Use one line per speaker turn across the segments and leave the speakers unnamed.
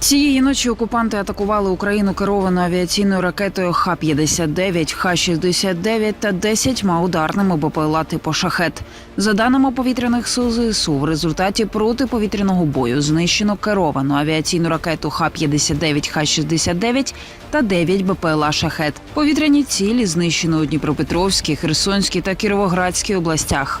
Цієї ночі окупанти атакували Україну керованою авіаційною ракетою Х-59, Х-69 та 10 ударними БПЛА типу «Шахет». За даними повітряних сил ЗСУ, в результаті протиповітряного бою знищено керовану авіаційну ракету Х-59, Х-69 та 9 БПЛА «Шахет». Повітряні цілі знищено у Дніпропетровській, Херсонській та Кіровоградській областях.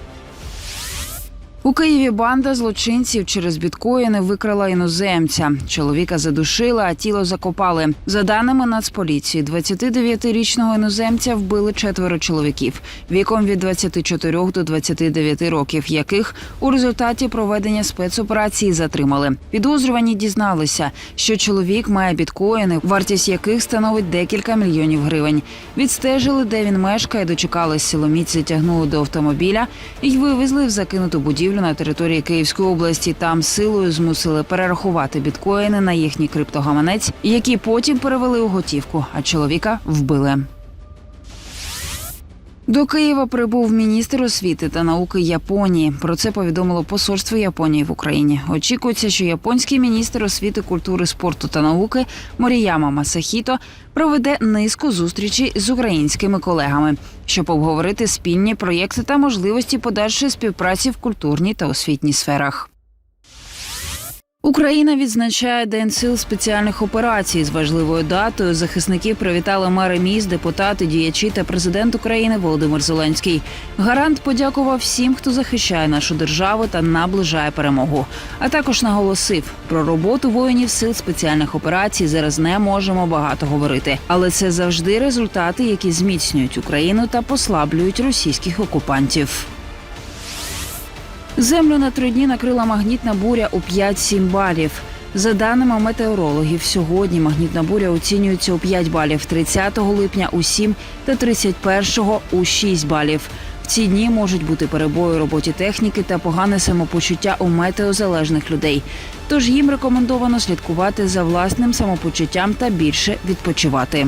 У Києві банда злочинців через біткоїни викрала іноземця. Чоловіка задушили, а тіло закопали. За даними Нацполіції, 29-річного іноземця вбили четверо чоловіків віком від 24 до 29 років, яких у результаті проведення спецоперації затримали. Підозрювані дізналися, що чоловік має біткоїни, вартість яких становить декілька мільйонів гривень. Відстежили, де він мешкає, дочекались силоміць, затягнули до автомобіля і вивезли в закинуту будівлю на території Київської області. Там силою змусили перерахувати біткоїни на їхній криптогаманець, які потім перевели у готівку, а чоловіка вбили. До Києва прибув міністр освіти та науки Японії. Про це повідомило посольство Японії в Україні. Очікується, що японський міністр освіти, культури, спорту та науки Моріяма Масахіто проведе низку зустрічей з українськими колегами, щоб обговорити спільні проєкти та можливості подальшої співпраці в культурній та освітній сферах. Україна відзначає День сил спеціальних операцій з важливою датою. Захисників привітали мери міст, депутати, діячі та президент України Володимир Зеленський. Гарант подякував всім, хто захищає нашу державу та наближає перемогу. А також наголосив про роботу воїнів сил спеціальних операцій. Зараз не можемо багато говорити, але це завжди результати, які зміцнюють Україну та послаблюють російських окупантів. Землю на три дні накрила магнітна буря у 5-7 балів. За даними метеорологів, сьогодні магнітна буря оцінюється у 5 балів, 30 липня у 7 та 31 у 6 балів. В ці дні можуть бути перебої у роботі техніки та погане самопочуття у метеозалежних людей. Тож їм рекомендовано слідкувати за власним самопочуттям та більше відпочивати.